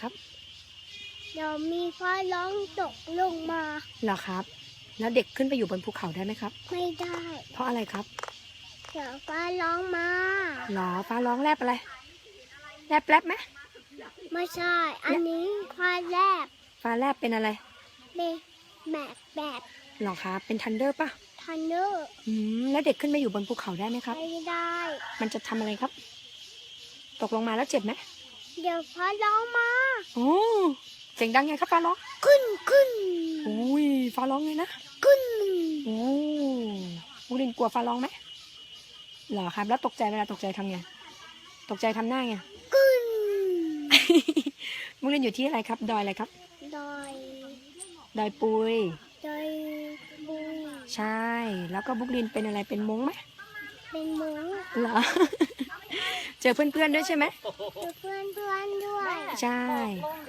ครับเดี๋ยวมีฟ้าร้องตกลงมา เหรอครับ แล้วเด็กขึ้นไปอยู่บนภูเขาได้ไหมครับ ไม่ได้ เพราะอะไรครับ เดี๋ยวฟ้าร้องมาหรอฟ้าร้องแลบอะไรแลบแลบไหมไม่ใช่ อันนี้ฟ้าแลบฟ้าแลบเป็นอะไรเบแบบแบบหรอครับ เป็นทันเดอร์ป่ะทันเดอร์อืมแล้วเด็กขึ้นไปอยู่บนภูเขาได้ไหมครับ ไม่ได้ มันจะทำอะไรครับ ตกลงมาแล้วเจ็บไหม เดี๋ยวฟ้าร้องมาโอ้เสียงดังไงครับฟ้าร้องขึ้นขึ้นอุ้ยฟ้าร้องไงนะขึ้นโอ้บุรินกลัวฟ้าร้องไหมเหรอครับ แล้วตกใจเวลาตกใจทำไงตกใจทำหน้าไงขึ้นบุรินอยู่ที่อะไรครับ ดอยอะไรครับดอยดอยปุยดอยบุยใช่ แล้วก็บุกลินเป็นอะไรเป็นมงไหมเป็นหมูเหรอ เจอเพื่อนๆด้วยใช่ไหมเพื่อนเพื่อนๆด้วย ใช่เ